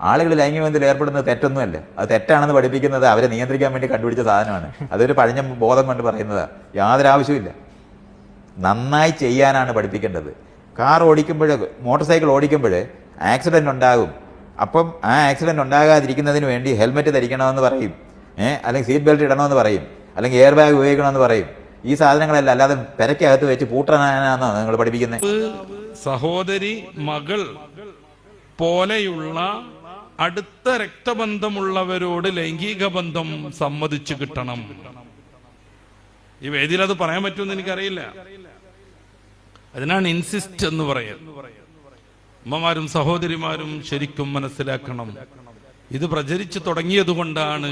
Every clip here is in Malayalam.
ആളുകൾ ലൈംഗിക ബന്ധത്തിൽ ഏർപ്പെടുന്നത് തെറ്റൊന്നുമല്ല. അത് തെറ്റാണെന്ന് പഠിപ്പിക്കുന്നത് അവരെ നിയന്ത്രിക്കാൻ വേണ്ടി കണ്ടുപിടിച്ച സാധനമാണ്. അതൊരു പഴഞ്ഞ ബോധം കൊണ്ട് പറയുന്നതാ. യാതൊരു ആവശ്യമില്ല നന്നായി ചെയ്യാനാണ് പഠിപ്പിക്കേണ്ടത്. കാർ ഓടിക്കുമ്പോൾ മോട്ടോർ സൈക്കിൾ ഓടിക്കുമ്പോൾ ആക്സിഡന്റ് ഉണ്ടാകും. അപ്പം ആ ആക്സിഡന്റ് ഉണ്ടാകാതിരിക്കുന്നതിന് വേണ്ടി ഹെൽമെറ്റ് ധരിക്കണമെന്ന് പറയും. ഏഹ് അല്ലെങ്കിൽ സീറ്റ് ബെൽറ്റ് ഇടണമെന്ന് പറയും. അല്ലെങ്കിൽ എയർ ബാഗ് ഉപയോഗിക്കണമെന്ന് പറയും. ഈ സാധനങ്ങളല്ല അല്ലാതെ പെരക്കകത്ത് വെച്ച് പൂട്ടനാനാണോ നിങ്ങൾ പഠിപ്പിക്കുന്നത് സഹോദരി മകൾ പോലെയുള്ള അടുത്ത രക്തബന്ധമുള്ളവരോട് ലൈംഗിക ബന്ധം സമ്മതിച്ചു കിട്ടണം. ഈ വേദിയിൽ അത് പറയാൻ പറ്റുമെന്ന് എനിക്കറിയില്ല. അതിനാണ് ഇൻസിസ്റ്റ് എന്ന് പറയുന്നത്. അമ്മമാരും സഹോദരിമാരും ശരിക്കും മനസ്സിലാക്കണം. ഇത് പ്രചരിച്ചു തുടങ്ങിയത് കൊണ്ടാണ്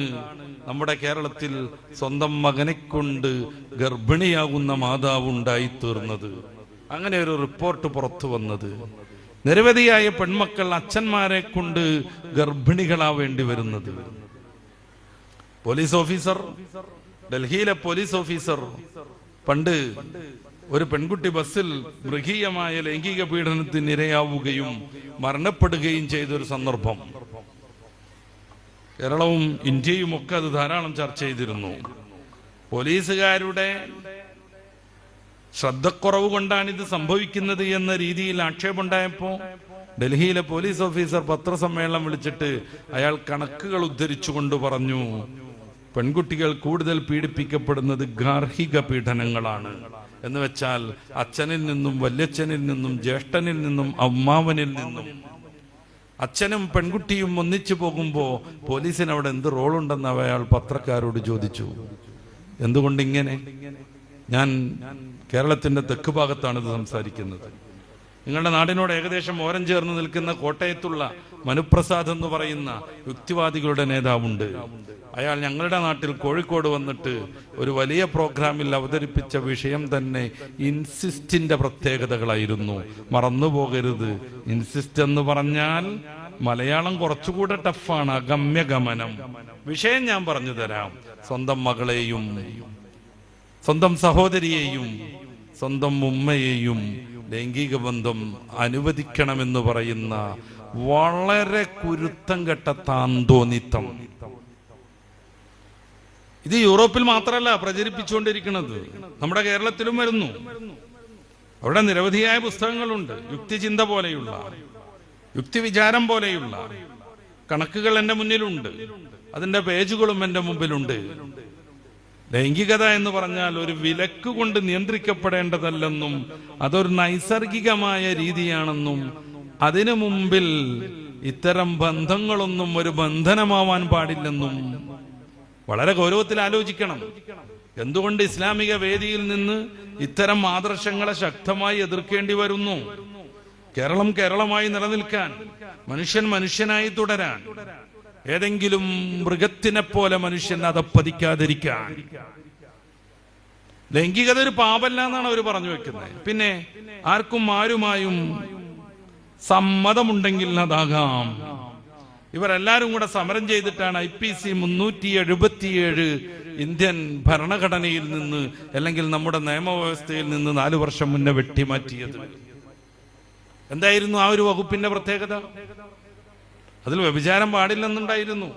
നമ്മുടെ കേരളത്തിൽ സ്വന്തം മകനെ കൊണ്ട് ഗർഭിണിയാകുന്ന മാതാവ് ഉണ്ടായി ഉണ്ടായിത്തീർന്നത് അങ്ങനെ ഒരു റിപ്പോർട്ട് പുറത്തു വന്നത്. നിരവധിയായ പെൺമക്കൾ അച്ഛന്മാരെ കൊണ്ട് ഗർഭിണികളാവേണ്ടി വരുന്നത്. പോലീസ് ഓഫീസർ ഡൽഹിയിലെ പോലീസ് ഓഫീസർ പണ്ട് ഒരു പെൺകുട്ടി ബസ്സിൽ മൃഗീയമായ ലൈംഗിക പീഡനത്തിന് ഇരയാവുകയും മരണപ്പെടുകയും ചെയ്ത ഒരു സന്ദർഭം. കേരളവും ഇന്ത്യയും ഒക്കെ അത് ധാരാളം ചർച്ച ചെയ്തിരുന്നു. പോലീസുകാരുടെ ശ്രദ്ധക്കുറവ് കൊണ്ടാണ് ഇത് സംഭവിക്കുന്നത് എന്ന രീതിയിൽ ആക്ഷേപമുണ്ടായപ്പോ ഡൽഹിയിലെ പോലീസ് ഓഫീസർ പത്രസമ്മേളനം വിളിച്ചിട്ട് അയാൾ കണക്കുകൾ ഉദ്ധരിച്ചുകൊണ്ട് പറഞ്ഞു പെൺകുട്ടികൾ കൂടുതൽ പീഡിപ്പിക്കപ്പെടുന്നത് ഗാർഹിക പീഡനങ്ങളാണ്. എന്ന് വെച്ചാൽ അച്ഛനിൽ നിന്നും വല്യച്ഛനിൽ നിന്നും ജ്യേഷ്ഠനിൽ നിന്നും അമ്മാവനിൽ നിന്നും. അച്ഛനും പെൺകുട്ടിയും ഒന്നിച്ചു പോകുമ്പോ പോലീസിന് അവിടെ എന്ത് റോളുണ്ടെന്ന് അയാൾ പത്രക്കാരോട് ചോദിച്ചു. എന്തുകൊണ്ട് ഇങ്ങനെ? ഞാൻ കേരളത്തിന്റെ തെക്ക് ഭാഗത്താണ് ഇത് സംസാരിക്കുന്നത്. നിങ്ങളുടെ നാടിനോട് ഏകദേശം ഓരം ചേർന്ന് നിൽക്കുന്ന കോട്ടയത്തുള്ള മനുപ്രസാദ് എന്ന് പറയുന്ന യുക്തിവാദികളുടെ നേതാവുണ്ട്. അയാൾ ഞങ്ങളുടെ നാട്ടിൽ കോഴിക്കോട് വന്നിട്ട് ഒരു വലിയ പ്രോഗ്രാമിൽ അവതരിപ്പിച്ച വിഷയം തന്നെ ഇൻസിസ്റ്റിന്റെ പ്രത്യേകതകളായിരുന്നു. മറന്നുപോകരുത്. ഇൻസിസ്റ്റ് എന്ന് പറഞ്ഞാൽ മലയാളം കുറച്ചുകൂടെ ടഫാണ് അഗമ്യഗമനം. വിഷയം ഞാൻ പറഞ്ഞു തരാം. സ്വന്തം മകളെയും സ്വന്തം സഹോദരിയെയും സ്വന്തം ഉമ്മയെയും ലൈംഗിക ബന്ധം അനുവദിക്കണമെന്ന് പറയുന്ന വളരെ കുരുത്തം കെട്ട താന്തോന്നിത്തം. ഇത് യൂറോപ്പിൽ മാത്രമല്ല പ്രചരിപ്പിച്ചുകൊണ്ടിരിക്കുന്നത്. നമ്മുടെ കേരളത്തിലും വരുന്നു. അവിടെ നിരവധിയായ പുസ്തകങ്ങളുണ്ട്. യുക്തിചിന്ത പോലെയുള്ള യുക്തി വിചാരം പോലെയുള്ള. കണക്കുകൾ എന്റെ മുന്നിലുണ്ട്. അതിന്റെ പേജുകളും എന്റെ മുമ്പിലുണ്ട്. ലൈംഗികത എന്ന് പറഞ്ഞാൽ ഒരു വിലക്ക് കൊണ്ട് നിയന്ത്രിക്കപ്പെടേണ്ടതല്ലെന്നും അതൊരു നൈസർഗികമായ രീതിയാണെന്നും അതിനു മുമ്പിൽ ഇത്തരം ബന്ധങ്ങളൊന്നും ഒരു ബന്ധനമാവാൻ പാടില്ലെന്നും വളരെ ഗൗരവത്തിൽ ആലോചിക്കണം. എന്തുകൊണ്ട് ഇസ്ലാമിക വേദിയിൽ നിന്ന് ഇത്തരം ആദർശങ്ങളെ ശക്തമായി എതിർക്കേണ്ടി വരുന്നു? കേരളം കേരളമായി നിലനിൽക്കാൻ മനുഷ്യൻ മനുഷ്യനായി തുടരാൻ. ഏതെങ്കിലും മൃഗത്തിനെ പോലെ മനുഷ്യൻ അതപ്പതിക്കാതിരിക്കാൻ ലൈംഗികത ഒരു പാപല്ല എന്നാണ് അവർ പറഞ്ഞു വെക്കുന്നത്. പിന്നെ ആർക്കും ആരുമായും സമ്മതമുണ്ടെങ്കിൽ അതാകാം. ഇവരെല്ലാരും കൂടെ സമരം ചെയ്തിട്ടാണ് ഐ പി സി മുന്നൂറ്റി എഴുപത്തിയേഴ് ഇന്ത്യൻ ഭരണഘടനയിൽ നിന്ന് അല്ലെങ്കിൽ നമ്മുടെ നിയമവ്യവസ്ഥയിൽ നിന്ന് നാലു വർഷം മുന്നേ വെട്ടിമാറ്റിയത്. എന്തായിരുന്നു ആ ഒരു വകുപ്പിന്റെ പ്രത്യേകത? അതിൽ വ്യഭിചാരം പാടില്ലെന്നുണ്ടായിരുന്നു.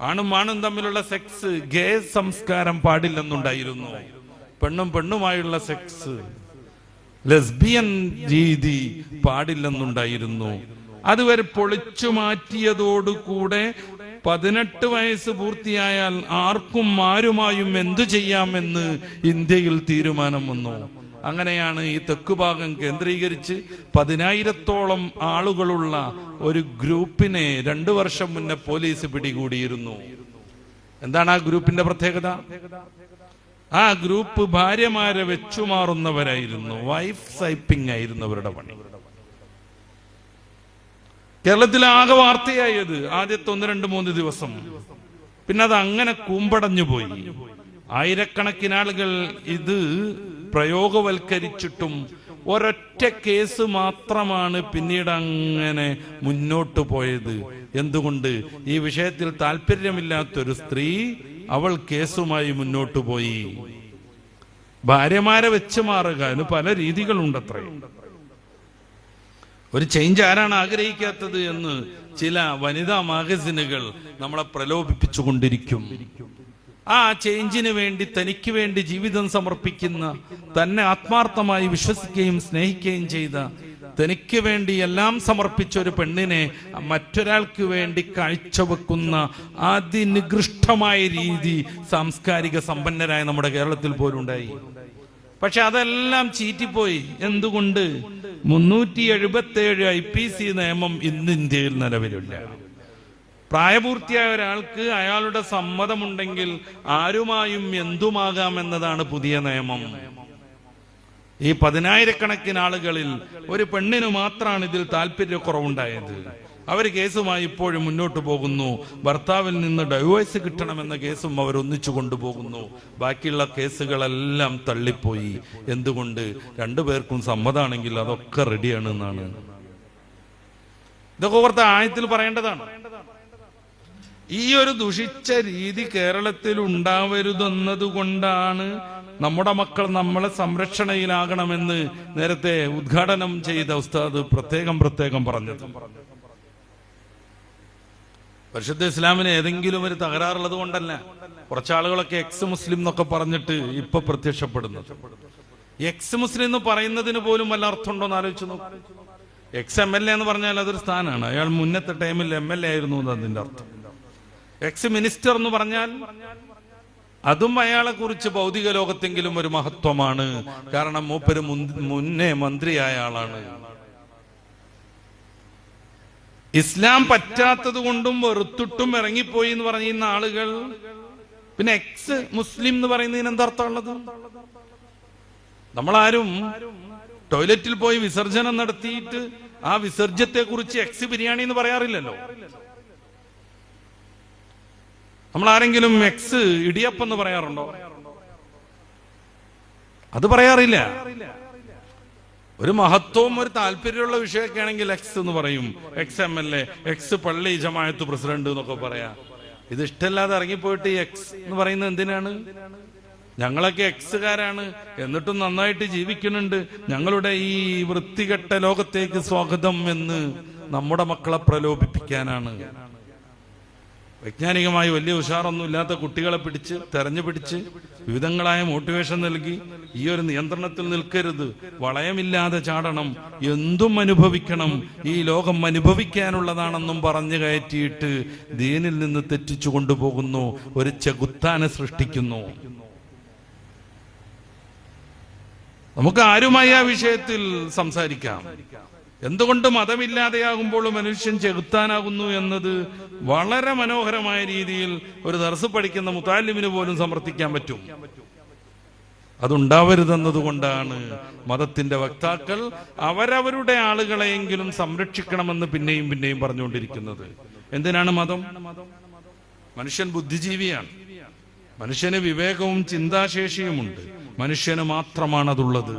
ആണും ആണും തമ്മിലുള്ള സെക്സ് ഗേ സംസ്കാരം പാടില്ലെന്നുണ്ടായിരുന്നു. പെണ്ണും പെണ്ണുമായുള്ള സെക്സ് ലെസ്ബിയൻ രീതി പാടില്ലെന്നുണ്ടായിരുന്നു. അതുവരെ പൊളിച്ചു മാറ്റിയതോടുകൂടെ പതിനെട്ട് വയസ്സ് പൂർത്തിയായാൽ ആർക്കും ആരുമായും എന്തു ചെയ്യാമെന്ന് ഇന്ത്യയിൽ തീരുമാനം വന്നു. അങ്ങനെയാണ് ഈ തെക്കുഭാഗം കേന്ദ്രീകരിച്ച് പതിനായിരത്തോളം ആളുകളുള്ള ഒരു ഗ്രൂപ്പിനെ രണ്ടു വർഷം മുന്നേ പോലീസ് പിടികൂടിയിരുന്നു. എന്താണ് ആ ഗ്രൂപ്പിന്റെ പ്രത്യേകത? ആ ഗ്രൂപ്പ് ഭാര്യമാരെ വെച്ചുമാറുന്നവരായിരുന്നു. വൈഫ് സൈപ്പിംഗ് ആയിരുന്നു അവരുടെ പണി. കേരളത്തിൽ ആകെ വാർത്തയായത് ആദ്യത്തെ ഒന്ന് രണ്ട് മൂന്ന് ദിവസം. പിന്നെ അത് അങ്ങനെ കൂമ്പടഞ്ഞു പോയി ആയിരക്കണക്കിന് ആളുകൾ ഇത് പ്രയോഗവൽക്കരിച്ചിട്ടും ഒരൊറ്റ കേസ് മാത്രമാണ് പിന്നീട് അങ്ങനെ മുന്നോട്ട് പോയത്. എന്തുകൊണ്ട്? ഈ വിഷയത്തിൽ താല്പര്യമില്ലാത്തൊരു സ്ത്രീ അവൾ കേസുമായി മുന്നോട്ട് പോയി. ഭാര്യമാരെ വെച്ച് മാറുക അതിന് പല രീതികളുണ്ടത്രേ. ഒരു ചേഞ്ച് ആരാണ് ആഗ്രഹിക്കാത്തത് എന്ന് ചില വനിതാ മാഗസിനുകൾ നമ്മളെ പ്രലോഭിപ്പിച്ചുകൊണ്ടിരിക്കും. ആ ചേഞ്ചിന് വേണ്ടി തനിക്ക് വേണ്ടി ജീവിതം സമർപ്പിക്കുന്ന തന്നെ ആത്മാർത്ഥമായി വിശ്വസിക്കുകയും സ്നേഹിക്കുകയും ചെയ്ത തനിക്ക് വേണ്ടി എല്ലാം സമർപ്പിച്ച ഒരു പെണ്ണിനെ മറ്റൊരാൾക്ക് വേണ്ടി കാഴ്ചവെക്കുന്ന അതിനികൃഷ്ടമായ രീതി സാംസ്കാരിക സമ്പന്നരായ നമ്മുടെ കേരളത്തിൽ പോലും ഉണ്ടായി പക്ഷെ അതെല്ലാം ചീറ്റിപ്പോയി. എന്തുകൊണ്ട്? മുന്നൂറ്റി എഴുപത്തി ഏഴ് ഐ പി സി നിയമം ഇന്ന് ഇന്ത്യയിൽ നിലവിലില്ല. പ്രായപൂർത്തിയായ ഒരാൾക്ക് അയാളുടെ സമ്മതമുണ്ടെങ്കിൽ ആരുമായും എന്തുമാകാം എന്നതാണ് പുതിയ നിയമം. ഈ പതിനായിരക്കണക്കിന് ആളുകളിൽ ഒരു പെണ്ണിന് മാത്രമാണ് ഇതിൽ താല്പര്യക്കുറവുണ്ടായത്. അവർ കേസുമായി ഇപ്പോഴും മുന്നോട്ട് പോകുന്നു. ഭർത്താവിൽ നിന്ന് ഡൈവേഴ്സ് കിട്ടണമെന്ന കേസും അവർ ഒന്നിച്ചു കൊണ്ടുപോകുന്നു. ബാക്കിയുള്ള കേസുകളെല്ലാം തള്ളിപ്പോയി. എന്തുകൊണ്ട്? രണ്ടുപേർക്കും സമ്മതമാണെങ്കിൽ അതൊക്കെ റെഡിയാണ് എന്നാണ്. ഇതൊക്കെ ഓർത്ത ആയത്തിൽ പറയേണ്ടതാണ്. ഈ ഒരു ദുഷിച്ച രീതി കേരളത്തിൽ ഉണ്ടാവരുതെന്നതുകൊണ്ടാണ് നമ്മുടെ മക്കൾ നമ്മളെ സംരക്ഷണയിലാകണമെന്ന് നേരത്തെ ഉദ്ഘാടനം ചെയ്ത ഉസ്താദ് പ്രത്യേകം പ്രത്യേകം പറഞ്ഞത്. പരിശുദ്ധ ഇസ്ലാമിന് ഏതെങ്കിലും ഒരു തകരാറുള്ളത് കൊണ്ടല്ല. കുറച്ചാളുകളൊക്കെ എക്സ് മുസ്ലിം എന്നൊക്കെ പറഞ്ഞിട്ട് ഇപ്പൊ പ്രത്യക്ഷപ്പെടുന്നത്. എക്സ് മുസ്ലിം എന്ന് പറയുന്നതിന് പോലും വല്ല അർത്ഥമുണ്ടോ എന്ന് ആലോചിച്ചു എക്സ് എം എൽ എ എന്ന് പറഞ്ഞാൽ അതൊരു സ്ഥാനമാണ് അയാൾ മുന്നത്തെ ടൈമിൽ എം എൽ എ ആയിരുന്നു അതിന്റെ അർത്ഥം. എക്സ് മിനിസ്റ്റർ എന്ന് പറഞ്ഞാൽ അതും അയാളെ കുറിച്ച് ഭൗതിക ലോകത്തെങ്കിലും ഒരു മഹത്വമാണ്. കാരണം മൂപ്പര് മുന്നേ മന്ത്രിയായ ആളാണ്. ഇസ്ലാം പറ്റാത്തത് കൊണ്ടും വെറുത്തിട്ടും ഇറങ്ങിപ്പോയി എന്ന് പറയുന്ന ആളുകൾ പിന്നെ എക്സ് മുസ്ലിം എന്ന് പറയുന്നതിന് എന്താ അർത്ഥമുള്ളത് നമ്മളാരും ടോയ്ലറ്റിൽ പോയി വിസർജനം നടത്തിയിട്ട് ആ വിസർജ്യത്തെ കുറിച്ച് എക്സ് ബിരിയാണി എന്ന് പറയാറില്ലല്ലോ. നമ്മൾ ആരെങ്കിലും എക്സ് ഇടിയപ്പം എന്ന് പറയാറുണ്ടോ? അത് പറയാറില്ല. ഒരു മഹത്വവും ഒരു താല്പര്യമുള്ള വിഷയമൊക്കെ ആണെങ്കിൽ എക്സ് എന്ന് പറയും. Ex M L A ex പള്ളി ജമായത്ത് പ്രസിഡന്റ് എന്നൊക്കെ പറയാ. ഇത് ഇഷ്ടമല്ലാതെ ഇറങ്ങിപ്പോയിട്ട് എക്സ് എന്ന് പറയുന്നത് എന്തിനാണ്? ഞങ്ങളൊക്കെ എക്സുകാരാണ് എന്നിട്ടും നന്നായിട്ട് ജീവിക്കുന്നുണ്ട്. ഞങ്ങളുടെ ഈ വൃത്തികെട്ട ലോകത്തേക്ക് സ്വാഗതം എന്ന് നമ്മുടെ മക്കളെ പ്രലോഭിപ്പിക്കാനാണ്. വൈജ്ഞാനികമായി വലിയ ഉഷാറൊന്നും ഇല്ലാത്ത കുട്ടികളെ പിടിച്ച് തെരഞ്ഞു പിടിച്ച് വിവിധങ്ങളായ മോട്ടിവേഷൻ നൽകി. ഈ ഒരു നിയന്ത്രണത്തിൽ നിൽക്കരുത്. വളയമില്ലാതെ ചാടണം. എന്തും അനുഭവിക്കണം. ഈ ലോകം അനുഭവിക്കാനുള്ളതാണെന്നും പറഞ്ഞു കയറ്റിയിട്ട് ദീനിൽ നിന്ന് തെറ്റിച്ചു കൊണ്ടുപോകുന്നു. ഒരു ചെകുത്താനെ സൃഷ്ടിക്കുന്നു. നമുക്ക് ആരുമായി ആ വിഷയത്തിൽ സംസാരിക്കാം? എന്തുകൊണ്ട് മതമില്ലാതെയാകുമ്പോൾ മനുഷ്യൻ ചെകുത്താനാകുന്നു എന്നത് വളരെ മനോഹരമായ രീതിയിൽ ഒരു ദർസ് പഠിക്കുന്ന മുത്താലിമിന് പോലും സമർത്ഥിക്കാൻ പറ്റും. അതുണ്ടാവരുതെന്നതുകൊണ്ടാണ് മതത്തിന്റെ വക്താക്കൾ അവരവരുടെ ആളുകളെയെങ്കിലും സംരക്ഷിക്കണമെന്ന് പിന്നെയും പിന്നെയും പറഞ്ഞുകൊണ്ടിരിക്കുന്നത്. എന്തിനാണ് മതം? മനുഷ്യൻ ബുദ്ധിജീവിയാണ്. മനുഷ്യന് വിവേകവും ചിന്താശേഷിയുമുണ്ട്. മനുഷ്യന് മാത്രമാണ് അതുള്ളത്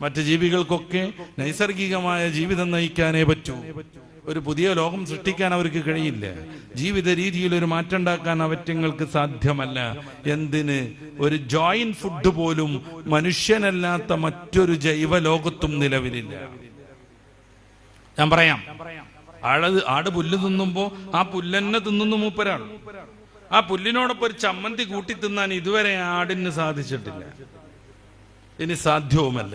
മറ്റ് ജീവികൾക്കൊക്കെ നൈസർഗികമായ ജീവിതം നയിക്കാനേ പറ്റൂ. ഒരു പുതിയ ലോകം സൃഷ്ടിക്കാൻ അവർക്ക് കഴിയില്ല. ജീവിത രീതിയിൽ ഒരു മാറ്റം ഉണ്ടാക്കാൻ അവറ്റങ്ങൾക്ക് സാധ്യമല്ല. എന്തിന്? ഒരു ജോയിന്റ് ഫുഡ് പോലും മനുഷ്യനല്ലാത്ത മറ്റൊരു ജൈവ ലോകത്തും നിലവിലില്ല. ഞാൻ പറയാം. ആട് ആട് പുല്ല് തിന്നുമ്പോ ആ പുല്ലെന്നെ തിന്നുന്നു മൂപ്പരാൾ ആ പുല്ലിനോടൊപ്പം ഒരു ചമ്മന്തി കൂട്ടി തിന്നാൻ ഇതുവരെ ആടിന് സാധിച്ചിട്ടില്ല. ഇനി സാധ്യവുമല്ല.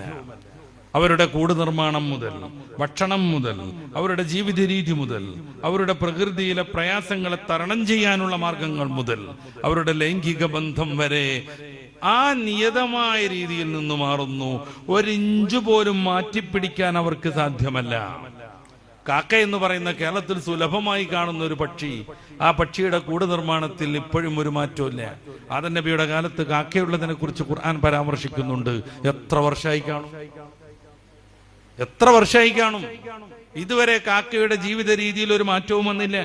അവരുടെ കൂട് നിർമ്മാണം മുതൽ ഭക്ഷണം മുതൽ അവരുടെ ജീവിത രീതി മുതൽ അവരുടെ പ്രകൃതിയിലെ പ്രയാസങ്ങളെ തരണം ചെയ്യാനുള്ള മാർഗങ്ങൾ മുതൽ അവരുടെ ലൈംഗിക ബന്ധം വരെ ആ നിയതമായ രീതിയിൽ നിന്ന് മാറുന്നു. ഒരിഞ്ചു പോലും മാറ്റിപ്പിടിക്കാൻ അവർക്ക് സാധ്യമല്ല. കാക്ക എന്ന് പറയുന്ന കേരളത്തിൽ സുലഭമായി കാണുന്ന ഒരു പക്ഷി ആ പക്ഷിയുടെ കൂട് നിർമ്മാണത്തിൽ ഇപ്പോഴും ഒരു മാറ്റമില്ല ആദൻ നബിയുടെ കാലത്ത് കാക്കയുള്ളതിനെ കുറിച്ച് ഖുർആൻ പരാമർശിക്കുന്നുണ്ട്. എത്ര വർഷമായി കാണും? എത്ര വർഷമായി കാണും? ഇതുവരെ കാക്കയുടെ ജീവിത രീതിയിൽ ഒരു മാറ്റവും വന്നില്ല.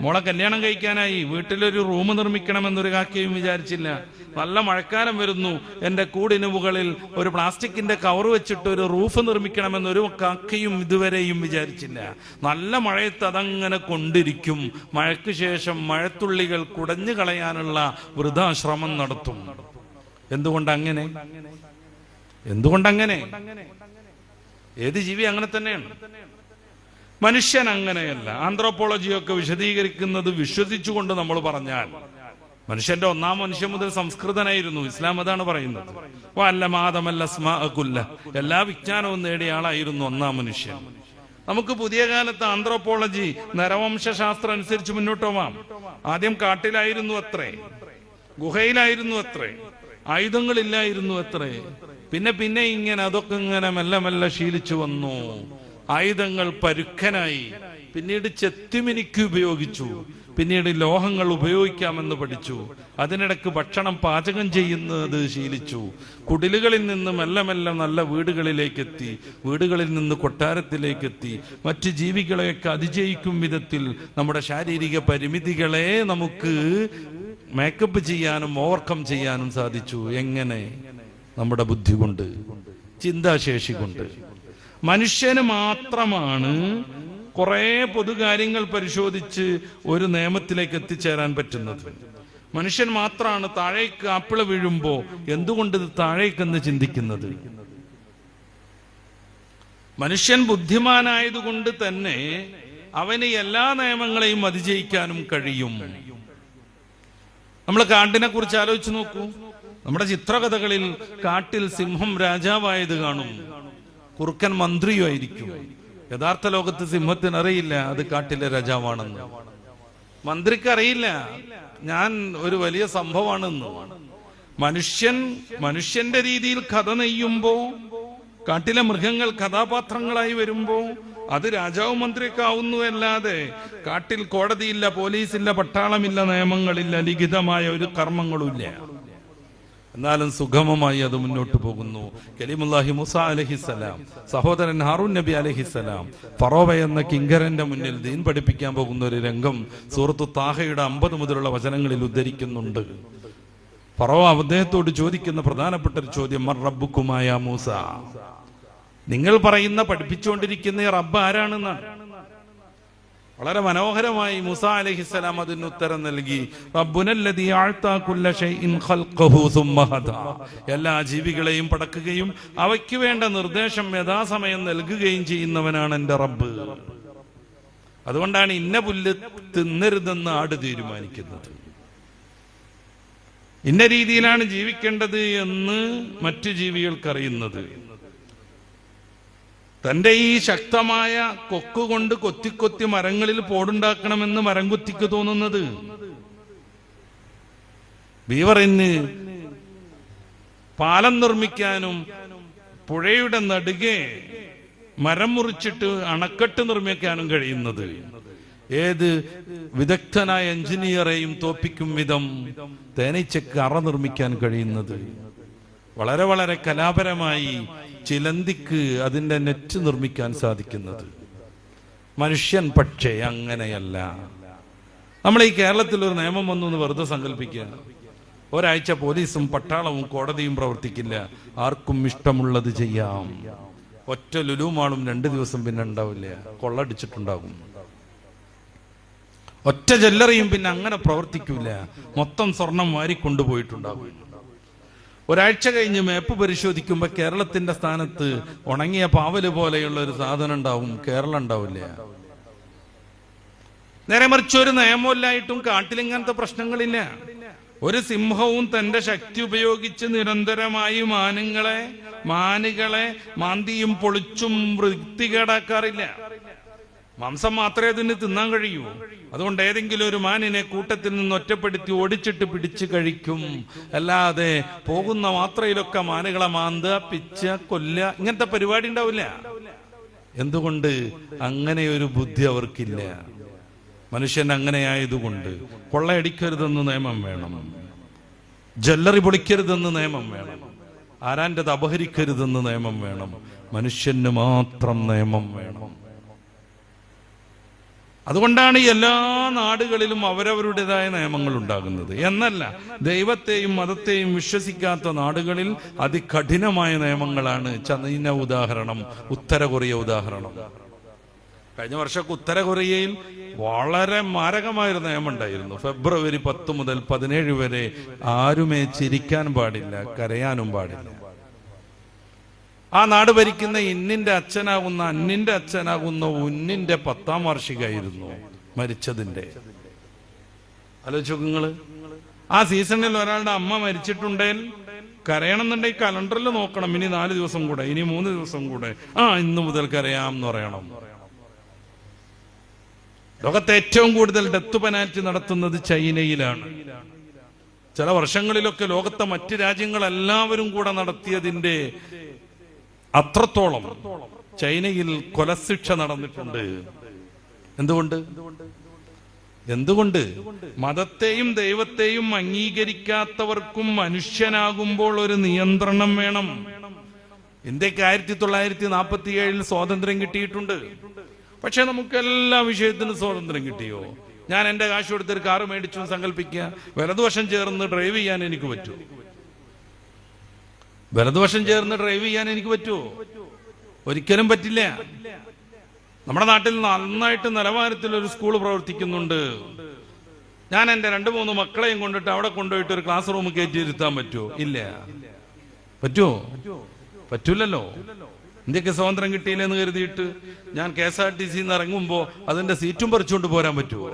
മോളെ കല്യാണം കഴിക്കാനായി വീട്ടിലൊരു റൂം നിർമ്മിക്കണമെന്നൊരു കാക്കയും വിചാരിച്ചില്ല. നല്ല മഴക്കാലം വരുന്നു. എന്റെ കൂടിന് മുകളിൽ ഒരു പ്ലാസ്റ്റിക്കിന്റെ കവർ വെച്ചിട്ട് ഒരു റൂഫ് നിർമ്മിക്കണമെന്ന് ഒരു കാക്കയും ഇതുവരെയും വിചാരിച്ചില്ല. നല്ല മഴയത്ത് അതങ്ങനെ കൊണ്ടിരിക്കും. മഴയ്ക്ക് ശേഷം മഴത്തുള്ളികൾ കുടഞ്ഞു കളയാനുള്ള വൃഥാശ്രമം നടത്തും. എന്തുകൊണ്ട് അങ്ങനെ എന്തുകൊണ്ട് അങ്ങനെ ഏത് ജീവി അങ്ങനെ തന്നെയാണ്. മനുഷ്യൻ അങ്ങനെയല്ല. ആന്ത്രോപോളജിയൊക്കെ വിശദീകരിക്കുന്നത് വിശ്വസിച്ചുകൊണ്ട് നമ്മൾ പറഞ്ഞാൽ മനുഷ്യന്റെ ഒന്നാം മനുഷ്യൻ മുതൽ സംസ്കൃതനായിരുന്നു. ഇസ്ലാം അതാണ് പറയുന്നത്. അല്ല മാതമല്ല സ്മാകുല്ല എല്ലാ വിജ്ഞാനവും നേടിയ ആളായിരുന്നു ഒന്നാം മനുഷ്യൻ. നമുക്ക് പുതിയ കാലത്ത് ആന്ത്രോപോളജി നരവംശാസ്ത്രം അനുസരിച്ച് മുന്നോട്ട് പോവാം. ആദ്യം കാട്ടിലായിരുന്നു അത്രേ. ഗുഹയിലായിരുന്നു അത്രേ. ആയുധങ്ങളില്ലായിരുന്നു അത്രേ. പിന്നെ പിന്നെ ഇങ്ങനെ അതൊക്കെ ഇങ്ങനെ മെല്ലെ മെല്ലെ ശീലിച്ചു വന്നു. ആയുധങ്ങൾ പരുക്കനായി. പിന്നീട് ചെത്തിമിനിക്ക് ഉപയോഗിച്ചു. പിന്നീട് ലോഹങ്ങൾ ഉപയോഗിക്കാമെന്ന് പഠിച്ചു. അതിനിടക്ക് ഭക്ഷണം പാചകം ചെയ്യുന്നത് ശീലിച്ചു. കുടിലുകളിൽ നിന്ന് മെല്ലെ മെല്ലെ നല്ല വീടുകളിലേക്ക് എത്തി വീടുകളിൽ നിന്ന് കൊട്ടാരത്തിലേക്ക് എത്തി മറ്റ് ജീവികളെയൊക്കെ അതിജയിക്കും വിധത്തിൽ നമ്മുടെ ശാരീരിക പരിമിതികളെ നമുക്ക് മേക്കപ്പ് ചെയ്യാനും ഓവർകം ചെയ്യാനും സാധിച്ചു. എങ്ങനെ? നമ്മുടെ ബുദ്ധി കൊണ്ട് ചിന്താശേഷി കൊണ്ട് മനുഷ്യന് മാത്രമാണ് കുറെ പൊതുകാര്യങ്ങൾ പരിശോധിച്ച് ഒരു നിയമത്തിലേക്ക് എത്തിച്ചേരാൻ പറ്റുന്നത്. മനുഷ്യൻ മാത്രമാണ് താഴേക്ക് ആപ്പിള വീഴുമ്പോ എന്തുകൊണ്ട് ഇത് താഴേക്കെന്ന് ചിന്തിക്കുന്നത്? മനുഷ്യൻ ബുദ്ധിമാനായതുകൊണ്ട് തന്നെ അവന് എല്ലാ നിയമങ്ങളെയും അതിജയിക്കാനും കഴിയും. നമ്മൾ കാട്ടിനെ കുറിച്ച് ആലോചിച്ച് നോക്കൂ. നമ്മുടെ ചിത്രകഥകളിൽ കാട്ടിൽ സിംഹം രാജാവായത് കാണും. കുറുക്കൻ മന്ത്രിയുമായിരിക്കും യഥാർത്ഥ ലോകത്ത് സിംഹത്തിന് അറിയില്ല അത് കാട്ടിലെ രാജാവാണെന്ന്. മന്ത്രിക്ക് അറിയില്ല ഞാൻ ഒരു വലിയ സംഭവമാണെന്ന്. മനുഷ്യൻ മനുഷ്യന്റെ രീതിയിൽ കഥ നെയ്യുമ്പോ കാട്ടിലെ മൃഗങ്ങൾ കഥാപാത്രങ്ങളായി വരുമ്പോ അത് രാജാവ് മന്ത്രിയൊക്കെ ആവുന്നു അല്ലാതെ കാട്ടിൽ കോടതിയില്ല പോലീസില്ല പട്ടാളമില്ല നിയമങ്ങളില്ല ലിഖിതമായ ഒരു കർമ്മങ്ങളുമില്ല. എന്നാലും സുഗമമായി അത് മുന്നോട്ട് പോകുന്നു. കലിമുല്ലാഹി മുസ അലഹിസലാം സഹോദരൻ ഹാറൂൻ നബി അലഹിസലാം ഫറോവ എന്ന കിങ്കരന്റെ മുന്നിൽ ദീൻ പഠിപ്പിക്കാൻ പോകുന്ന ഒരു രംഗം സൂറത്തു താഹയുടെ അമ്പത് മുതലുള്ള വചനങ്ങളിൽ ഉദ്ധരിക്കുന്നുണ്ട്. ഫറോവ അദ്ദേഹത്തോട് ചോദിക്കുന്ന പ്രധാനപ്പെട്ട ഒരു ചോദ്യം മർ റബ്ബുക്കുമായ മൂസ നിങ്ങൾ പറയുന്ന പഠിപ്പിച്ചുകൊണ്ടിരിക്കുന്ന റബ്ബ് ആരാണെന്നാണ്? വളരെ മനോഹരമായി മുസ അലഹിസ്സലാം അതിന് ഉത്തരം നൽകി. എല്ലാ ജീവികളെയും പടക്കുകയും അവയ്ക്ക് വേണ്ട നിർദ്ദേശം യഥാസമയം നൽകുകയും ചെയ്യുന്നവനാണ് എന്റെ റബ്ബ്. അതുകൊണ്ടാണ് ഇന്ന പുല്ല് തിന്നരുതെന്ന് ആട് തീരുമാനിക്കുന്നത്. ഇന്ന രീതിയിലാണ് ജീവിക്കേണ്ടത് എന്ന് മറ്റു ജീവികൾക്കറിയുന്നത്. തന്റെ ഈ ശക്തമായ കൊക്കുകൊണ്ട് കൊത്തിക്കൊത്തി മരങ്ങളിൽ പോടുണ്ടാക്കണമെന്ന് മരം കുത്തിക്ക് തോന്നുന്നത് ബീവറിന് പാലം നിർമ്മിക്കാനും പുഴയുടെ നടുകെ മരം മുറിച്ചിട്ട് അണക്കെട്ട് നിർമ്മിക്കാനും കഴിയുന്നത്. ഏത് വിദഗ്ധനായ എഞ്ചിനീയറെയും തോപ്പിക്കും വിധം തേനീച്ചക്ക് അറ നിർമ്മിക്കാൻ കഴിയുന്നത്. വളരെ വളരെ കലാപരമായി ചിലന്തിക്ക് അതിന്റെ നെറ്റ് നിർമ്മിക്കാൻ സാധിക്കുന്നത്. മനുഷ്യൻ പക്ഷേ അങ്ങനെയല്ല. നമ്മൾ ഈ കേരളത്തിൽ ഒരു നിയമം വന്നു എന്ന് വെറുതെ സങ്കല്പിക്കുക. ഒരാഴ്ച പോലീസും പട്ടാളവും കോടതിയും പ്രവർത്തിക്കില്ല. ആർക്കും ഇഷ്ടമുള്ളത് ചെയ്യാം. ഒറ്റ ലുലുമാളും രണ്ടു ദിവസം പിന്നെ ഉണ്ടാവില്ല. കൊള്ളടിച്ചിട്ടുണ്ടാകും. ഒറ്റ ജ്വല്ലറിയും പിന്നെ അങ്ങനെ പ്രവർത്തിക്കൂല. മൊത്തം സ്വർണം വാരിക്കൊണ്ടുപോയിട്ടുണ്ടാകും. ഒരാഴ്ച കഴിഞ്ഞ് മാപ്പ് പരിശോധിക്കുമ്പോ കേരളത്തിന്റെ സ്ഥാനത്ത് ഉണങ്ങിയ പാവൽ പോലെയുള്ള ഒരു സാധനം ഉണ്ടാവും. കേരളം ഉണ്ടാവില്ല. നേരെ മറിച്ച് ഒരു നിയമമില്ലായിട്ടും കാട്ടിലിങ്ങനത്തെ പ്രശ്നങ്ങളില്ല. ഒരു സിംഹവും തന്റെ ശക്തി ഉപയോഗിച്ച് നിരന്തരമായി മാനുങ്ങളെ മാനുകളെ മാന്തിയും പൊളിച്ചും വൃത്തികേടാക്കാറില്ല. മാംസം മാത്രമേ അതിന് തിന്നാൻ കഴിയൂ. അതുകൊണ്ട് ഏതെങ്കിലും ഒരു മാനിനെ കൂട്ടത്തിൽ നിന്ന് ഒറ്റപ്പെടുത്തി ഓടിച്ചിട്ട് പിടിച്ചു കഴിക്കും. അല്ലാതെ പോകുന്ന മാത്രയിലൊക്കെ മാനുകളെ മാന്ത പിച്ച കൊല്ല ഇങ്ങനത്തെ പരിപാടി ഉണ്ടാവില്ല. എന്തുകൊണ്ട് അങ്ങനെ ഒരു ബുദ്ധി അവർക്കില്ല? മനുഷ്യൻ അങ്ങനെ ആയതുകൊണ്ട് കൊള്ളയടിക്കരുതെന്ന് നിയമം വേണം. ജ്വല്ലറി പൊളിക്കരുതെന്ന് നിയമം വേണം. ആരാന്റെത് അപഹരിക്കരുതെന്ന് നിയമം വേണം. മനുഷ്യന് മാത്രം നിയമം വേണം. അതുകൊണ്ടാണ് എല്ലാ നാടുകളിലും അവരവരുടേതായ നിയമങ്ങൾ ഉണ്ടാകുന്നത് എന്നല്ല ദൈവത്തെയും മതത്തെയും വിശ്വസിക്കാത്ത നാടുകളിൽ അതികഠിനമായ നിയമങ്ങളാണ്. ചൈന ഉദാഹരണം ഉത്തര കൊറിയ ഉദാഹരണം. കഴിഞ്ഞ വർഷമൊക്കെ ഉത്തര കൊറിയയിൽ വളരെ മാരകമായൊരു നിയമമുണ്ടായിരുന്നു. ഫെബ്രുവരി പത്ത് മുതൽ പതിനേഴ് വരെ ആരുമേ ചിരിക്കാൻ പാടില്ല കരയാനും പാടില്ല. ആ നാട് ഭരിക്കുന്ന ഇന്നിന്റെ അച്ഛനാകുന്ന അന്നിന്റെ അച്ഛനാകുന്ന ഉന്നിന്റെ പത്താം വാർഷികമായിരുന്നു മരിച്ചതിന്റെ. ആലോചിച്ചു നിങ്ങൾ. ആ സീസണിൽ ഒരാളുടെ അമ്മ മരിച്ചിട്ടുണ്ടേൽ കരയണമെന്നുണ്ടെങ്കിൽ കലണ്ടറിൽ നോക്കണം. ഇനി നാല് ദിവസം കൂടെ ഇനി മൂന്ന് ദിവസം കൂടെ. ആ ഇന്ന് മുതൽ കരയാം എന്ന് പറയണം. ലോകത്തെ ഏറ്റവും കൂടുതൽ ഡെത്ത് പെനാൽറ്റി നടത്തുന്നത് ചൈനയിലാണ്. ചില വർഷങ്ങളിലൊക്കെ ലോകത്തെ മറ്റ് രാജ്യങ്ങളെല്ലാവരും കൂടെ നടത്തിയതിന്റെ അത്രത്തോളം ചൈനയിൽ കൊലശിക്ഷ നടന്നിട്ടുണ്ട്. എന്തുകൊണ്ട്? എന്തുകൊണ്ട്? മതത്തെയും ദൈവത്തെയും അംഗീകരിക്കാത്തവർക്കും മനുഷ്യനാകുമ്പോൾ ഒരു നിയന്ത്രണം വേണം. ഇന്ത്യയ്ക്ക് ആയിരത്തി തൊള്ളായിരത്തി നാൽപ്പത്തി ഏഴിൽ സ്വാതന്ത്ര്യം കിട്ടിയിട്ടുണ്ട്. പക്ഷെ നമുക്ക് എല്ലാ വിഷയത്തിനും സ്വാതന്ത്ര്യം കിട്ടിയോ? ഞാൻ എന്റെ കാശ് കൊടുത്തൊരു കാറ് മേടിച്ചു സങ്കല്പിക്കുക. വലതുവശം ചേർന്ന് ഡ്രൈവ് ചെയ്യാൻ എനിക്ക് പറ്റുമോ വലതുവശം ചേർന്ന് ഡ്രൈവ് ചെയ്യാൻ എനിക്ക് പറ്റുമോ ഒരിക്കലും പറ്റില്ല. നമ്മുടെ നാട്ടിൽ നന്നായിട്ട് നിലവാരത്തിൽ ഒരു സ്കൂൾ പ്രവർത്തിക്കുന്നുണ്ട്. ഞാൻ എന്റെ രണ്ട് മൂന്ന് മക്കളെയും കൊണ്ടിട്ട് അവിടെ കൊണ്ടുപോയിട്ട് ഒരു ക്ലാസ് റൂം കയറ്റി ഇരുത്താൻ പറ്റുമോ ഇല്ല. പറ്റുമോ പറ്റൂലല്ലോ. ഇന്ത്യയ്ക്ക് സ്വാതന്ത്ര്യം കിട്ടിയില്ലെന്ന് കരുതിയിട്ട് ഞാൻ കെ എസ് ആർ ടി സിന്ന് ഇറങ്ങുമ്പോ അതിന്റെ സീറ്റും പറിച്ചുകൊണ്ട് പോരാൻ പറ്റുമോ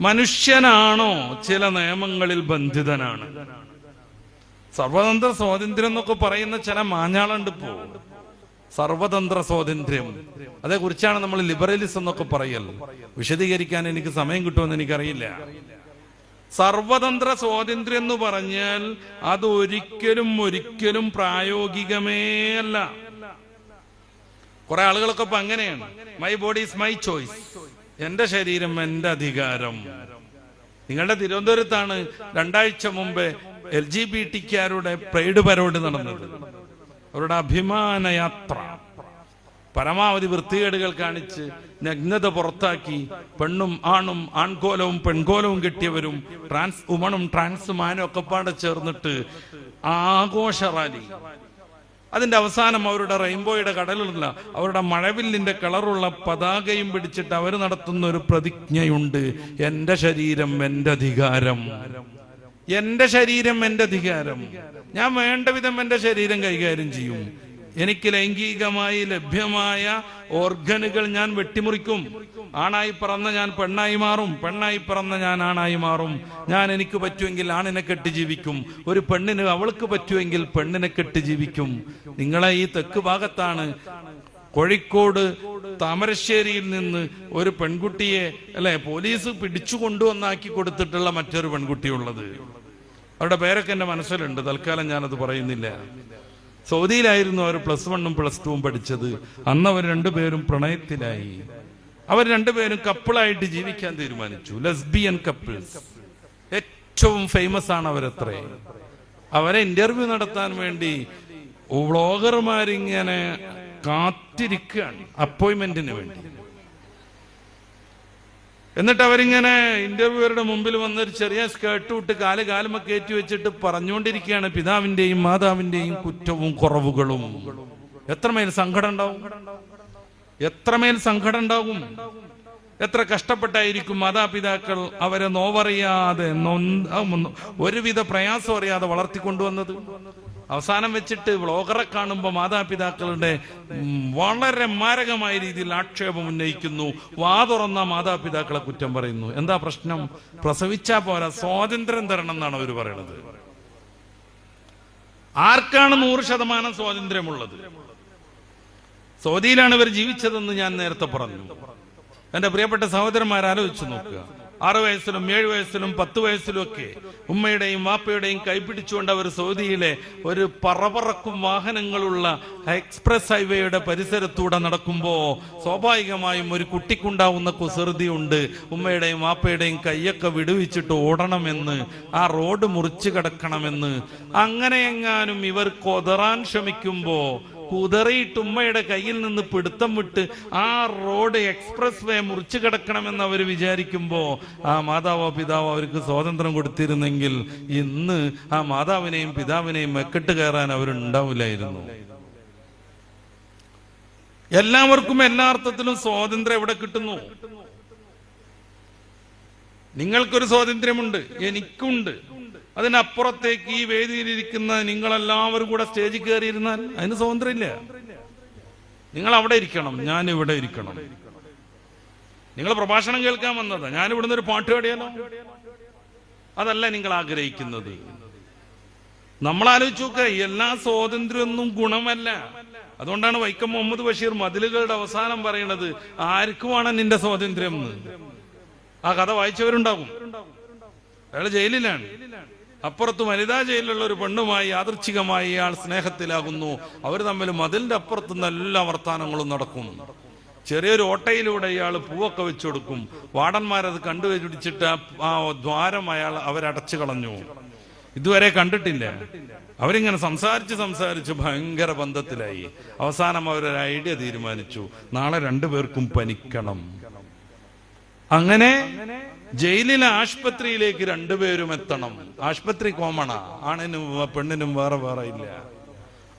മനുഷ്യനാണോ ചില നിയമങ്ങളിൽ ബന്ധിതനാണ്? സർവതന്ത്ര സ്വാതന്ത്ര്യം എന്നൊക്കെ പറയുന്ന ചില മാഞ്ഞാളുണ്ട് ഇപ്പോ. സർവതന്ത്ര സ്വാതന്ത്ര്യം. അതേക്കുറിച്ചാണ് നമ്മൾ ലിബറലിസം എന്നൊക്കെ പറയൽ. വിശദീകരിക്കാൻ എനിക്ക് സമയം കിട്ടുമെന്ന് എനിക്കറിയില്ല. സർവതന്ത്ര സ്വാതന്ത്ര്യം എന്ന് പറഞ്ഞാൽ അത് ഒരിക്കലും ഒരിക്കലും പ്രായോഗികമേ അല്ല. കുറെ ആളുകളൊക്കെ ഇപ്പൊ അങ്ങനെയാണ്. My body is my choice എന്റെ ശരീരം എന്റെ അധികാരം. നിങ്ങളുടെ തിരുവനന്തപുരത്താണ് രണ്ടാഴ്ച മുമ്പ് എൽ ജി ബി ടിക്കാരുടെ പ്രൈഡ് പരോഡ് നടന്നത്. അവരുടെ അഭിമാന യാത്ര. പരമാവധി വൃത്തികേടുകൾ കാണിച്ച് നഗ്നത പുറത്താക്കി പെണ്ണും ആണും ആൺകോലവും പെൺകോലവും കിട്ടിയവരും ട്രാൻസ് ഉമണും ട്രാൻസുമാനും ഒക്കെ പാടെ ചേർന്നിട്ട് ആഘോഷ റാലി. അതിന്റെ അവസാനം അവരുടെ റെയിൻബോയുടെ കടലുള്ള അവരുടെ മഴവില്ലിന്റെ കളറുള്ള പതാകയും പിടിച്ചിട്ട് അവർ നടത്തുന്ന ഒരു പ്രതിജ്ഞയുണ്ട്. എന്റെ ശരീരം എന്റെ അധികാരം. എന്റെ ശരീരം എന്റെ അധികാരം. ഞാൻ വേണ്ട വിധം എന്റെ ശരീരം കൈകാര്യം ചെയ്യും. എനിക്ക് ലൈംഗികമായി ലഭ്യമായ ഓർഗനുകൾ ഞാൻ വെട്ടിമുറിക്കും. ആണായി പറന്ന ഞാൻ പെണ്ണായി മാറും. പെണ്ണായി പറന്ന ഞാൻ ആണായി മാറും. ഞാൻ എനിക്ക് പറ്റുമെങ്കിൽ ആണിനെ കെട്ടി ജീവിക്കും. ഒരു പെണ്ണിന് അവൾക്ക് പറ്റുമെങ്കിൽ പെണ്ണിനെ കെട്ടി ജീവിക്കും. നിങ്ങളെ ഈ തെക്ക് ഭാഗത്താണ് കോഴിക്കോട് താമരശ്ശേരിയിൽ നിന്ന് ഒരു പെൺകുട്ടിയെ അല്ലെ പോലീസ് പിടിച്ചു കൊണ്ടുവന്നാക്കി കൊടുത്തിട്ടുള്ള മറ്റൊരു പെൺകുട്ടിയുള്ളത്. അവരുടെ പേരൊക്കെ എന്റെ മനസ്സിലുണ്ട്. തൽക്കാലം ഞാനത് പറയുന്നില്ല. സൗദിയിലായിരുന്നു അവർ പ്ലസ് വണ്ണും പ്ലസ് ടുവും പഠിച്ചത്. അന്ന് അവർ രണ്ടുപേരും പ്രണയത്തിലായി. അവർ രണ്ടുപേരും കപ്പിളായിട്ട് ജീവിക്കാൻ തീരുമാനിച്ചു. Lesbian couples. ഏറ്റവും ഫേമസ് ആണ് അവരത്രേ. അവരെ ഇന്റർവ്യൂ നടത്താൻ വേണ്ടി വ്ളോഗർമാരിങ്ങനെ കാത്തിരിക്കുകയാണ്. അപ്പോയിന്റ്മെന്റിന് വേണ്ടി. എന്നിട്ട് അവരിങ്ങനെ ഇന്റർവ്യൂവറുടെ മുമ്പിൽ വന്ന് ഒരു ചെറിയ സ്കേർട്ട് വിട്ട് കാൽ കാലുമ കയറ്റി വെച്ചിട്ട് പറഞ്ഞുകൊണ്ടിരിക്കുകയാണ്. പിതാവിന്റെയും മാതാവിന്റെയും കുറ്റവും കുറവുകളും. എത്രമേൽ സങ്കടം ഉണ്ടാവും? എത്രമേൽ സങ്കടം ഉണ്ടാകും എത്ര കഷ്ടപ്പെട്ടായിരിക്കും മാതാപിതാക്കൾ അവരെ നോവറിയാതെ ഒരുവിധ പ്രയാസം അറിയാതെ വളർത്തിക്കൊണ്ടുവന്നത്? അവസാനം വെച്ചിട്ട് വ്ളോഗറെ കാണുമ്പോൾ മാതാപിതാക്കളുടെ വളരെ മാരകമായ രീതിയിൽ ആക്ഷേപം ഉന്നയിക്കുന്നു. വാ തുറന്ന മാതാപിതാക്കളെ കുറ്റം പറയുന്നു. എന്താ പ്രശ്നം? പ്രസവിച്ചാ പോരാ സ്വാതന്ത്ര്യം തരണം എന്നാണ് അവർ പറയുന്നത് ആർക്കാണ് നൂറ് ശതമാനം സ്വാതന്ത്ര്യമുള്ളത്? സൗദിയിലാണ് ഇവർ ജീവിച്ചതെന്ന് ഞാൻ നേരത്തെ പറഞ്ഞു. എന്റെ പ്രിയപ്പെട്ട സഹോദരന്മാർ ആലോചിച്ചു നോക്കുക. ആറ് വയസ്സിലും ഏഴു വയസ്സിലും പത്ത് വയസ്സിലും ഒക്കെ ഉമ്മയുടെയും വാപ്പയുടെയും കൈപിടിച്ചുകൊണ്ട് അവർ സൗദിയിലെ ഒരു പറപറക്കും വാഹനങ്ങളുള്ള എക്സ്പ്രസ് ഹൈവേയുടെ പരിസരത്തൂടെ നടക്കുമ്പോൾ സ്വാഭാവികമായും ഒരു കുട്ടിക്കുണ്ടാവുന്ന കുസൃതി ഉണ്ട് ഉമ്മയുടെയും വാപ്പയുടെയും കൈയൊക്കെ വിടുവിച്ചിട്ട് ഓടണമെന്ന് ആ റോഡ് മുറിച്ചു കിടക്കണമെന്ന്. അങ്ങനെയെങ്ങാനും ഇവർ കൊതറാൻ ശ്രമിക്കുമ്പോ കുതറിയിട്ട് ഉമ്മയുടെ കയ്യിൽ നിന്ന് പിടുത്തം വിട്ട് ആ റോഡ് എക്സ്പ്രസ് വേ മുറിച്ചു കിടക്കണമെന്ന് അവർ വിചാരിക്കുമ്പോ ആ മാതാവോ പിതാവോ അവർക്ക് സ്വാതന്ത്ര്യം കൊടുത്തിരുന്നെങ്കിൽ ഇന്ന് ആ മാതാവിനെയും പിതാവിനെയും മെക്കെട്ട് കയറാൻ അവരുണ്ടാവില്ലായിരുന്നു. എല്ലാവർക്കും എല്ലാ അർത്ഥത്തിലും സ്വാതന്ത്ര്യം എവിടെ കിട്ടുന്നു? നിങ്ങൾക്കൊരു സ്വാതന്ത്ര്യമുണ്ട് എനിക്കുണ്ട്. അതിനപ്പുറത്തേക്ക് ഈ വേദിയിലിരിക്കുന്ന നിങ്ങളെല്ലാവരും കൂടെ സ്റ്റേജിൽ കയറിയിരുന്നാൽ അതിന് സ്വാതന്ത്ര്യമില്ല. നിങ്ങൾ അവിടെ ഇരിക്കണം ഞാൻ ഇവിടെ ഇരിക്കണം. നിങ്ങൾ പ്രഭാഷണം കേൾക്കാൻ വന്നതാ. ഞാൻ ഇവിടുന്ന് ഒരു പാട്ട് പാടിയാലോ? അതല്ല നിങ്ങൾ ആഗ്രഹിക്കുന്നത്. നമ്മൾ ആലോചിച്ചു നോക്കുക എല്ലാ സ്വാതന്ത്ര്യമൊന്നും ഗുണമല്ല. അതുകൊണ്ടാണ് വൈക്കം മുഹമ്മദ് ബഷീർ മതിലുകളുടെ അവസാനം പറയുന്നത് ആർക്കുമാണ് നിന്റെ സ്വാതന്ത്ര്യം ആ കഥ വായിച്ചവരുണ്ടാകും. അയാൾ ജയിലിലാണ്. അപ്പുറത്ത് വനിതാ ജയിലിലുള്ള ഒരു പെണ്ണുമായി യാദൃച്ഛികമായി ഇയാൾ സ്നേഹത്തിലാകുന്നു. അവർ തമ്മിൽ മതിലിന്റെ അപ്പുറത്ത് എല്ലാ വർത്താനങ്ങളും നടക്കും. ചെറിയൊരു ഓട്ടയിലൂടെ ഇയാൾ പൂവൊക്കെ വെച്ചു കൊടുക്കും വാടന്മാരത് കണ്ടുപിടിച്ചിട്ട് ആ ദ്വാരം അയാൾ അവരടച്ചു കളഞ്ഞു. ഇതുവരെ കണ്ടിട്ടില്ല. അവരിങ്ങനെ സംസാരിച്ച് സംസാരിച്ച് ഭയങ്കര ബന്ധത്തിലായി. അവസാനം അവരൊരു ഐഡിയ തീരുമാനിച്ചു. നാളെ രണ്ടുപേർക്കും പനിക്കണം. അങ്ങനെ ജയിലിലെ ആശുപത്രിയിലേക്ക് രണ്ടുപേരും എത്തണം. ആശുപത്രി കോമണ. ആണിനും പെണ്ണിനും വേറെ വേറെ ഇല്ല.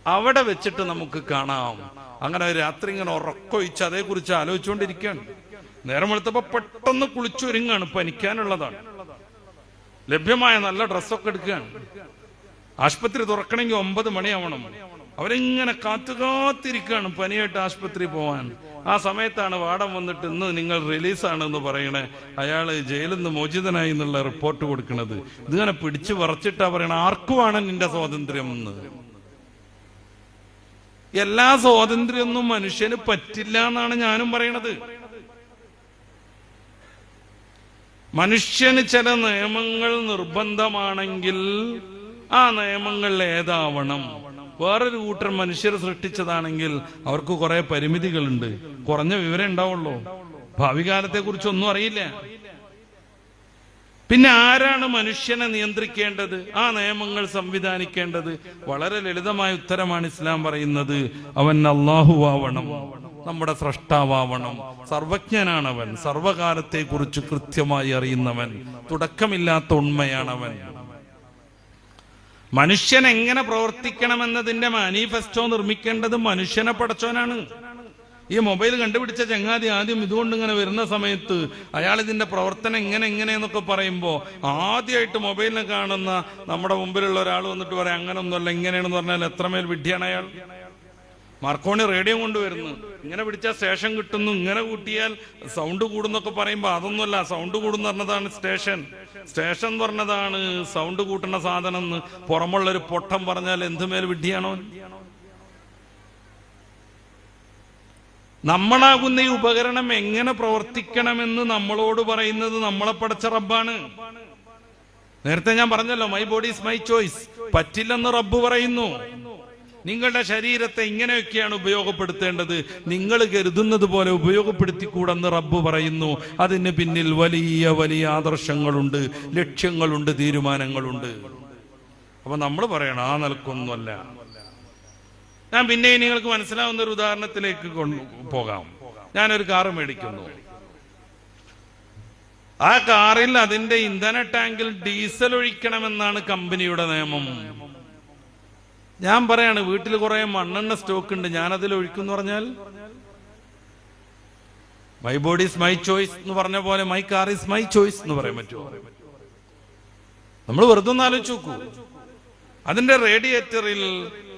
അവിടെ വെച്ചിട്ട് നമുക്ക് കാണാം. അങ്ങനെ രാത്രി ഇങ്ങനെ ഉറക്കൊഴിച്ച് അതേക്കുറിച്ച് ആലോചിച്ചുകൊണ്ടിരിക്കുകയാണ് നേരം വെളുത്തപ്പോ പെട്ടെന്ന് കുളിച്ചൊരുങ്ങാണ്. പനിക്കാനുള്ളതാണ്. ലഭ്യമായ നല്ല ഡ്രസ്സൊക്കെ എടുക്കുകയാണ്. ആശുപത്രി തുറക്കണമെങ്കിൽ ഒമ്പത് മണിയാവണം. അവരിങ്ങനെ കാത്തു കാത്തിരിക്കുകയാണ് പനിയായിട്ട് ആശുപത്രി പോവാൻ. ആ സമയത്താണ് വാടം വന്നിട്ട് ഇന്ന് നിങ്ങൾ റിലീസാണ് എന്ന് പറയണേ. അയാൾ ജയിലിൽ നിന്ന് മോചിതനായി എന്നുള്ള റിപ്പോർട്ട് കൊടുക്കുന്നത് ഇതിങ്ങനെ പിടിച്ചു പറിച്ചിട്ടാ പറയണ ആർക്കുമാണ് നിന്റെ സ്വാതന്ത്ര്യം എന്ന്? എല്ലാ സ്വാതന്ത്ര്യമൊന്നും മനുഷ്യന് പറ്റില്ല എന്നാണ് ഞാനും പറയണത്. മനുഷ്യന് ചില നിയമങ്ങൾ നിർബന്ധമാണെങ്കിൽ ആ നിയമങ്ങൾ ഏതാവണം? വേറൊരു കൂട്ടർ മനുഷ്യർ സൃഷ്ടിച്ചതാണെങ്കിൽ അവർക്ക് കുറെ പരിമിതികളുണ്ട്. കുറഞ്ഞ വിവരം ഉണ്ടാവുള്ളൂ. ഭാവി കാലത്തെ കുറിച്ചൊന്നും അറിയില്ല. പിന്നെ ആരാണ് മനുഷ്യനെ നിയന്ത്രിക്കേണ്ടത്? ആ നിയമങ്ങൾ സംവിധാനിക്കേണ്ടത്? വളരെ ലളിതമായ ഉത്തരമാണ് ഇസ്ലാം പറയുന്നത്. അവൻ അള്ളാഹുവാവണം നമ്മുടെ സ്രഷ്ടാവണം സർവജ്ഞനാണവൻ. സർവകാലത്തെ കുറിച്ച് കൃത്യമായി അറിയുന്നവൻ. തുടക്കമില്ലാത്ത ഉണ്മയാണവൻ. മനുഷ്യൻ എങ്ങനെ പ്രവർത്തിക്കണമെന്നതിന്റെ മാനിഫെസ്റ്റോ നിർമ്മിക്കേണ്ടത് മനുഷ്യനെ പടച്ചോനാണ് ഈ മൊബൈൽ കണ്ടുപിടിച്ച ചങ്ങാതി ആദ്യം ഇതുകൊണ്ട് ഇങ്ങനെ വരുന്ന സമയത്ത് അയാൾ ഇതിന്റെ പ്രവർത്തനം എങ്ങനെ എങ്ങനെയെന്നൊക്കെ പറയുമ്പോൾ ആദ്യമായിട്ട് മൊബൈലിനെ കാണുന്ന നമ്മുടെ മുമ്പിലുള്ള ഒരാൾ വന്നിട്ട് പറയാം അങ്ങനെ ഒന്നുമല്ല ഇങ്ങനെയാണെന്ന് പറഞ്ഞാൽ എത്രമേൽ വിഡ്ഢിയാണ് അയാൾ? മാർക്കോണി റേഡിയോ കൊണ്ടുവരുന്നു. ഇങ്ങനെ പിടിച്ചാൽ സ്റ്റേഷൻ കിട്ടുന്നു. ഇങ്ങനെ കൂട്ടിയാൽ സൗണ്ട് കൂടുന്നൊക്കെ പറയുമ്പോൾ അതൊന്നുമല്ല സൗണ്ട് കൂടുന്ന പറഞ്ഞതാണ് സ്റ്റേഷൻ. സ്റ്റേഷൻ പറഞ്ഞതാണ് സൗണ്ട് കൂട്ടുന്ന സാധനം എന്ന്. പുറമുള്ള ഒരു പൊട്ടം പറഞ്ഞാൽ എന്തുമേൽ വിഡ്ഢിയാണോ? നമ്മളാകുന്ന ഈ ഉപകരണം എങ്ങനെ പ്രവർത്തിക്കണമെന്ന് നമ്മളോട് പറയുന്നത് നമ്മളെ പടച്ച റബ്ബാണ്. നേരത്തെ ഞാൻ പറഞ്ഞല്ലോ my body is my choice പറ്റില്ലെന്ന് റബ്ബ് പറയുന്നു. നിങ്ങളുടെ ശരീരത്തെ ഇങ്ങനെയൊക്കെയാണ് ഉപയോഗപ്പെടുത്തേണ്ടത്. നിങ്ങൾ കരുതുന്നത് പോലെ ഉപയോഗപ്പെടുത്തിക്കൂടെന്ന് റബ്ബ് പറയുന്നു. അതിന് പിന്നിൽ വലിയ വലിയ ആദർശങ്ങളുണ്ട് ലക്ഷ്യങ്ങളുണ്ട് തീരുമാനങ്ങളുണ്ട്. അപ്പൊ നമ്മൾ പറയണം ആ നിലക്കൊന്നുമല്ല. ഞാൻ പിന്നെ നിങ്ങൾക്ക് മനസ്സിലാവുന്ന ഒരു ഉദാഹരണത്തിലേക്ക് പോകാം. ഞാനൊരു കാറ് മേടിക്കുന്നു. ആ കാറിൽ അതിന്റെ ഇന്ധന ടാങ്കിൽ ഡീസൽ ഒഴിക്കണമെന്നാണ് കമ്പനിയുടെ നിയമം. ഞാൻ പറയാണ് വീട്ടിൽ കുറെ മണ്ണെണ്ണ സ്റ്റോക്ക് ഉണ്ട്. ഞാൻ അതിൽ ഒഴിക്കുന്നു പറഞ്ഞാൽ my body is my choice എന്ന് പറഞ്ഞ പോലെ my car is my choice എന്ന് പറയാൻ പറ്റുമോ? നമ്മൾ വെറുതെ ഒന്ന് ആലോചിച്ച് നോക്കൂ. അതിന്റെ റേഡിയേറ്ററിൽ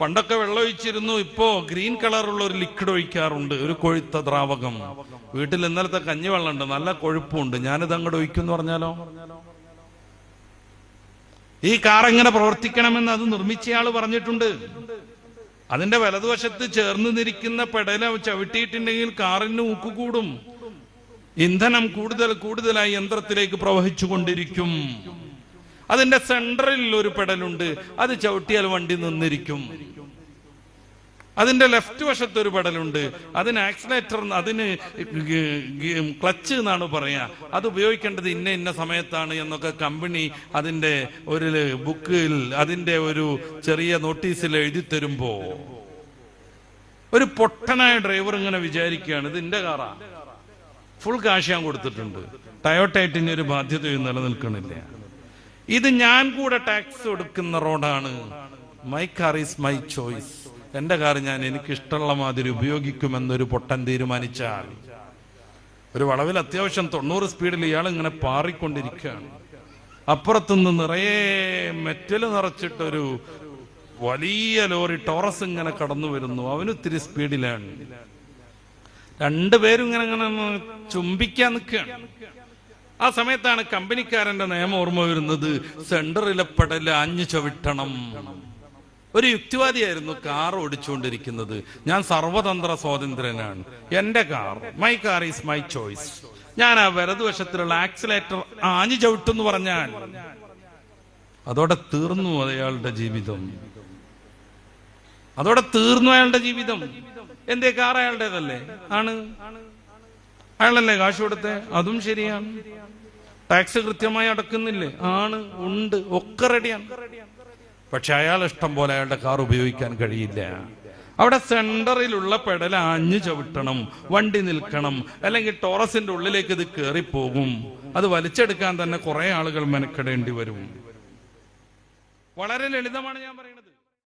പണ്ടൊക്കെ വെള്ളം ഒഴിച്ചിരുന്നു. ഇപ്പോ ഗ്രീൻ കളറുള്ള ഒരു ലിക്വിഡ് ഒഴിക്കാറുണ്ട്. ഒരു കൊഴുത്ത ദ്രാവകം. വീട്ടിൽ ഇന്നലത്തെ കഞ്ഞിവെള്ളം ഉണ്ട് നല്ല കൊഴുപ്പുണ്ട് ഞാനിത് അങ്ങോട്ട് ഒഴിക്കും എന്ന് പറഞ്ഞാലോ? ഈ കാർ എങ്ങനെ പ്രവർത്തിക്കണമെന്ന് അത് നിർമ്മിച്ചയാൾ പറഞ്ഞിട്ടുണ്ട്. അതിന്റെ വലതുവശത്ത് ചേർന്ന് നിരിക്കുന്ന പെടല ചവിട്ടിയിട്ടുണ്ടെങ്കിൽ കാറിന് ഊക്ക് കൂടും ഇന്ധനം കൂടുതൽ കൂടുതലായി യന്ത്രത്തിലേക്ക് പ്രവഹിച്ചു കൊണ്ടിരിക്കും അതിന്റെ സെൻട്രലിൽ ഒരു പെടലുണ്ട്. അത് ചവിട്ടിയാൽ വണ്ടി നിന്നിരിക്കും. അതിന്റെ ലെഫ്റ്റ് വശത്ത് ഒരു പെടലുണ്ട്. അതിന് ആക്സിലേറ്റർ അതിന് ക്ലച്ച് എന്നാണ് പറയാ. അത് ഉപയോഗിക്കേണ്ടത് ഇന്ന ഇന്ന സമയത്താണ് എന്നൊക്കെ കമ്പനി അതിന്റെ ഒരു ബുക്കിൽ അതിന്റെ ഒരു ചെറിയ നോട്ടീസിൽ എഴുതി തരുമ്പോ. ഒരു പൊട്ടനായ ഡ്രൈവർ ഇങ്ങനെ വിചാരിക്കുകയാണ് ഇത് എന്റെ കാറാ. ഫുൾ കാശ് ഞാൻ കൊടുത്തിട്ടുണ്ട്. ടയോട്ടായിട്ട് ഇനി ഒരു ബാധ്യതയും നിലനിൽക്കണില്ല. ഇത് ഞാൻ കൂടെ ടാക്സ് കൊടുക്കുന്ന റോഡാണ്. My car is my choice എന്റെ കാർ ഞാൻ എനിക്കിഷ്ടമുള്ള മാതിരി ഉപയോഗിക്കുമെന്നൊരു പൊട്ടൻ തീരുമാനിച്ചാൽ ഒരു വളവിൽ അത്യാവശ്യം തൊണ്ണൂറ് സ്പീഡിൽ ഇയാൾ ഇങ്ങനെ പാറിക്കൊണ്ടിരിക്കുകയാണ്. അപ്പുറത്തുനിന്ന് നിറയെ മെറ്റൽ നിറച്ചിട്ടൊരു വലിയ ലോറി ടോറസ് ഇങ്ങനെ കടന്നു വരുന്നു. അവന് ഇത്തിരി സ്പീഡിലാണ്. രണ്ടുപേരും ഇങ്ങനെ ഇങ്ങനെ ചുംബിക്കാൻ നിൽക്കുകയാണ്. ആ സമയത്താണ് കമ്പനിക്കാരന്റെ നിയമം ഓർമ്മ വരുന്നത് സെന്ററിലെ പെടൽ അഞ്ഞു ചവിട്ടണം. ഒരു യുക്തിവാദിയായിരുന്നു കാർ ഓടിച്ചുകൊണ്ടിരിക്കുന്നത്. ഞാൻ സർവതന്ത്ര സ്വാതന്ത്ര്യനാണ്. എന്റെ car my car is my choice ഞാൻ ആ വലതുവശത്തിലുള്ള ആക്സിലേറ്റർ ആഞ്ഞു ചവിട്ടെന്ന് പറഞ്ഞാൽ അതോടെ തീർന്നു അയാളുടെ ജീവിതം. അതോടെ തീർന്നു അയാളുടെ ജീവിതം. എന്തേ കാർ അയാളുടേതല്ലേ? ആണ്. അയാളല്ലേ കാശ് കൊടുത്തേ? അതും ശരിയാണ്. ടാക്സ് കൃത്യമായി അടക്കുന്നില്ലേ? ആണ് ഉണ്ട് ഒക്കെ റെഡിയാണ് പക്ഷെ അയാൾ ഇഷ്ടം പോലെ അയാളുടെ കാർ ഉപയോഗിക്കാൻ കഴിയില്ല. അവിടെ സെന്ററിലുള്ള പെടൽ ആഞ്ഞു ചവിട്ടണം വണ്ടി നിൽക്കണം അല്ലെങ്കിൽ ടോറസിന്റെ ഉള്ളിലേക്ക് ഇത് കയറിപ്പോകും അത് വലിച്ചെടുക്കാൻ തന്നെ കുറെ ആളുകൾ മെനക്കെടേണ്ടി വരും. വളരെ ലളിതമാണ് ഞാൻ പറയുന്നത്.